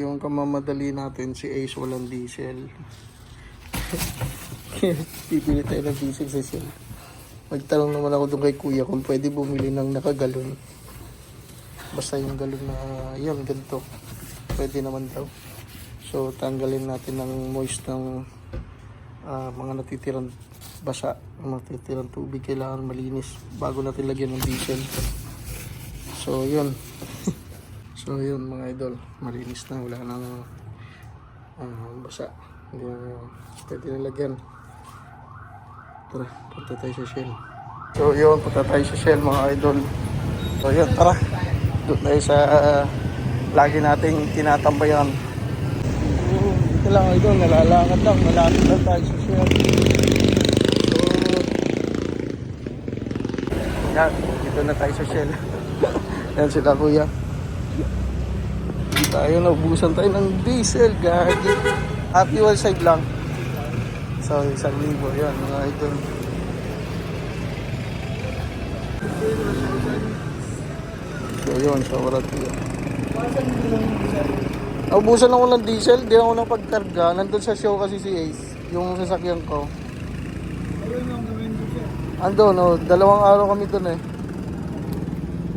Yung kamamadali natin, si Ace walang diesel. Bibili tayo ng diesel sa Shell. Magtanong naman ako doon kay kuya kung pwede bumili ng nakagalon. Basta yung galon na yun, ganito. Pwede naman daw. So, tanggalin natin ng moist ng ah, mga natitirang basa, mga natitirang tubig. Kailangan malinis bago natin lagyan ng diesel. So, yun. so, yun mga idol. Malinis na. Wala nang ah, basa. Hindi na pwede na lagyan. Tara, punta tayo sa Shell. So, yun. Punta tayo sa Shell mga idol. So, yun. Tara. Doon tayo sa ah, lagi nating tinatambayan. Oo, Dito lang idol. Nalalakad lang. Malapit lang tayo sa Shell. So, yan. Dito na tayo sa Shell. yan sila kuya. Tayo naubusan tayo ng diesel. Gagi. Happy wall side lang. So, isang libo. Yan mga idol. So, yun. So, warat yun. Naubusan ako ng diesel. Di ako napagkarga. Nandun sa show kasi si Ace. Yung sasakyan ko. Ando, no, dalawang araw kami doon eh.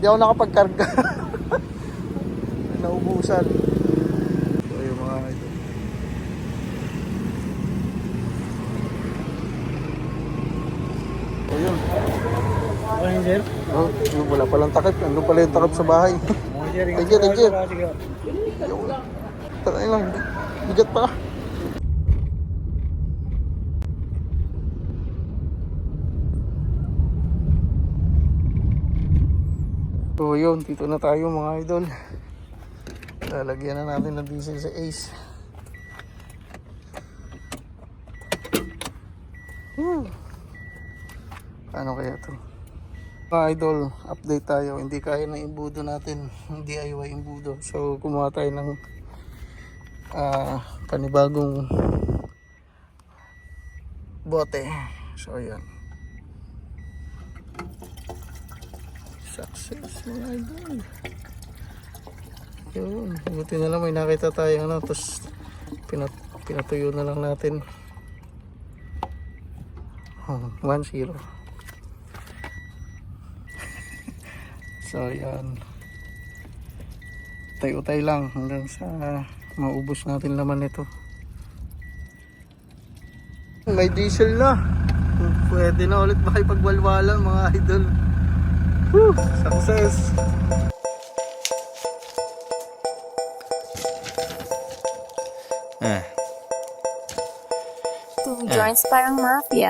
Di ako nakapagkarga. Naubusan. So, yung mga idol. So, yun. Morning, sir. Oh, yun, wala palang takip. Ano pala yung takip sa bahay? Thank you, thank you. Taray lang. Bigat pa. So yun, dito na tayo mga idol. Lalagyan na natin ng diesel sa Ace. Hmm. Paano kaya to? Idol, update tayo. Hindi kaya na imbudo natin. DIY imbudo. So kumuha tayo ng ah panibagong bote. So, yan. Success, mga idol. Yun. Buti na lang may nakita tayo, ano, tapos pinat pinatuyo na lang natin. Oh, 1-0. so, yan. Tayo-tayo lang hanggang sa maubos natin laman nito. May diesel na. Pwede na ulit makipagwalwalan mga idol. Woo! Success! Two joints parang mafia.